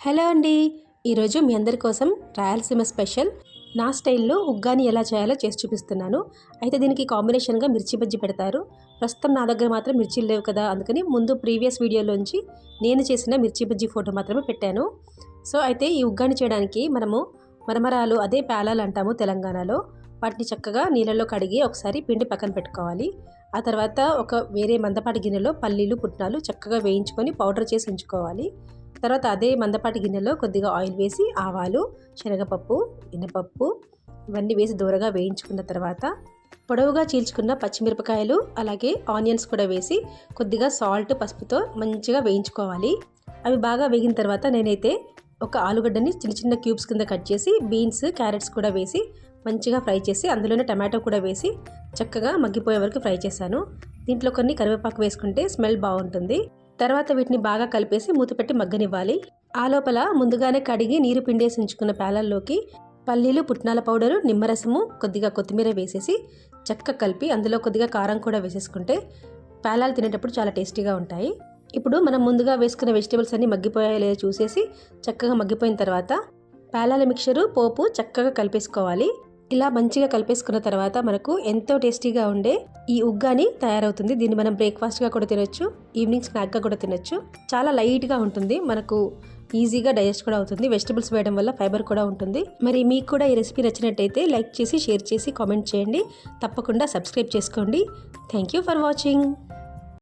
Hello అండి. ఈరోజు మీ అందరి కోసం రాయలసీమ స్పెషల్ నా స్టైల్లో ఉగ్గాని ఎలా చేయాలో చేసి చూపిస్తున్నాను. అయితే దీనికి కాంబినేషన్గా మిర్చి బజ్జి పెడతారు. ప్రస్తుతం నా దగ్గర మాత్రం మిర్చీలు లేవు కదా అందుకని ముందు ప్రీవియస్ వీడియోలోంచి నేను చేసిన మిర్చి బజ్జి ఫోటో మాత్రమే పెట్టాను. సో అయితే ఈ ఉగ్గాని చేయడానికి మనము మరమరాలు అదే పేలాలు అంటాము తెలంగాణలో. వాటిని చక్కగా నీళ్ళలో కడిగి ఒకసారి పిండి పక్కన పెట్టుకోవాలి. ఆ తర్వాత ఒక వేరే మందపాటి గిన్నెలో పల్లీలు పుట్నాలు చక్కగా వేయించుకొని పౌడర్ చేసి ఉంచుకోవాలి. తర్వాత అదే మందపాటి గిన్నెలో కొద్దిగా ఆయిల్ వేసి ఆవాలు శనగపప్పు మినపప్పు ఇవన్నీ వేసి దూరగా వేయించుకున్న తర్వాత పొడవుగా చీల్చుకున్న పచ్చిమిరపకాయలు అలాగే ఆనియన్స్ కూడా వేసి కొద్దిగా సాల్ట్ పసుపుతో మంచిగా వేయించుకోవాలి. అవి బాగా వేగిన తర్వాత నేనైతే ఒక ఆలుగడ్డని చిన్న చిన్న క్యూబ్స్ కింద కట్ చేసి బీన్స్ క్యారెట్స్ కూడా వేసి మంచిగా ఫ్రై చేసి అందులోనే టమాటో కూడా వేసి చక్కగా మగ్గిపోయే వరకు ఫ్రై చేశాను. దీంట్లో కొన్ని కరివేపాకు వేసుకుంటే స్మెల్ బాగుంటుంది. తర్వాత వీటిని బాగా కలిపేసి మూతపెట్టి మగ్గనివ్వాలి. ఆ లోపల ముందుగానే కడిగి నీరు పిండేసి ఉంచుకున్న పేలల్లోకి పల్లీలు పుట్నాల పౌడరు నిమ్మరసము కొద్దిగా కొత్తిమీర వేసేసి చక్కగా కలిపి అందులో కొద్దిగా కారం కూడా వేసేసుకుంటే పేలాలు తినేటప్పుడు చాలా టేస్టీగా ఉంటాయి. ఇప్పుడు మనం ముందుగా వేసుకున్న వెజిటేబుల్స్ అన్నీ మగ్గిపోయాయో లేదో చూసేసి చక్కగా మగ్గిపోయిన తర్వాత పేలాల మిక్చరు పోపు చక్కగా కలిపేసుకోవాలి. ఇలా మంచిగా కలిపేసుకున్న తర్వాత మనకు ఎంతో టేస్టీగా ఉండే ఈ ఉగ్గాని తయారవుతుంది. దీన్ని మనం బ్రేక్ఫాస్ట్గా కూడా తినొచ్చు ఈవినింగ్ స్నాక్గా కూడా తినొచ్చు. చాలా లైట్గా ఉంటుంది మనకు ఈజీగా డైజెస్ట్ కూడా అవుతుంది. వెజిటబుల్స్ వేయడం వల్ల ఫైబర్ కూడా ఉంటుంది. మరి మీకు కూడా ఈ రెసిపీ నచ్చినట్టయితే లైక్ చేసి షేర్ చేసి కామెంట్ చేయండి. తప్పకుండా సబ్స్క్రైబ్ చేసుకోండి. Thank you for watching.